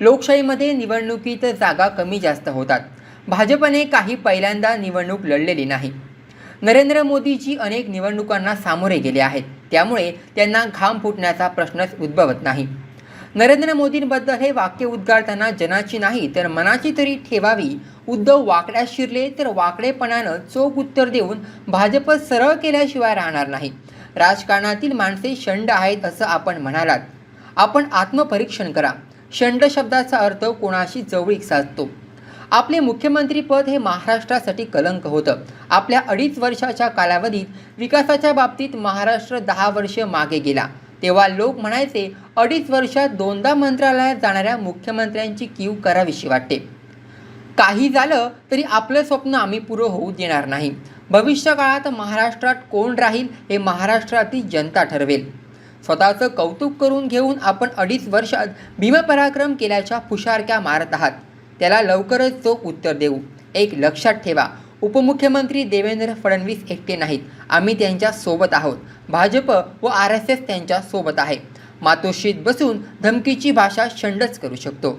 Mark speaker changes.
Speaker 1: लोकशाहीमध्ये निवडणुकीत जागा कमी जास्त होतात. भाजपने काही पहिल्यांदा निवडणूक लढलेली नाही. नरेंद्र मोदीजी अनेक निवडणुकांना सामोरे गेले आहेत. त्यामुळे त्यांना घाम फुटण्याचा प्रश्नच उद्भवत नाही. नरेंद्र मोदींबद्दल हे वाक्य उद्गारताना जनाची नाही तर मनाची तरी ठेवावी. उद्धव वाकड्यात शिरले तर वाकडेपणानं चोख उत्तर देऊन भाजप सरळ केल्याशिवाय राहणार नाही. राजकारणातील माणसे शंड आहेत असं आपण म्हणालात. आपण आत्मपरीक्षण करा. शंड शब्दाचा अर्थ कोणाशी जवळीक साधतो. आपले मुख्यमंत्रीपद हे महाराष्ट्रासाठी कलंक होतं. आपल्या अडीच वर्षाच्या कालावधीत विकासाच्या बाबतीत महाराष्ट्र दहा वर्ष मागे गेला. तेव्हा लोक म्हणायचे अडीच वर्षात दोनदा मंत्रालयात जाणाऱ्या मुख्यमंत्र्यांची कीव करावीशी वाटते. काही झालं तरी आपलं स्वप्न आम्ही पुरं होऊ देणार नाही. भविष्यकाळात महाराष्ट्रात कोण राहील हे महाराष्ट्रातील जनता ठरवेल. स्वतःचं कौतुक करून घेऊन आपण अडीच वर्षात भीमपराक्रम केल्याच्या फुशारक्या मारत आहात. त्याला लवकरच चोख उत्तर देऊ. एक लक्षात ठेवा उपमुख्यमंत्री देवेंद्र फडणवीस एकटे नाहीत. आम्ही त्यांच्यासोबत आहोत. भाजप व आर एस एस त्यांच्यासोबत आहे. मातोश्रीत बसून धमकीची भाषा शंडच करू शकतो.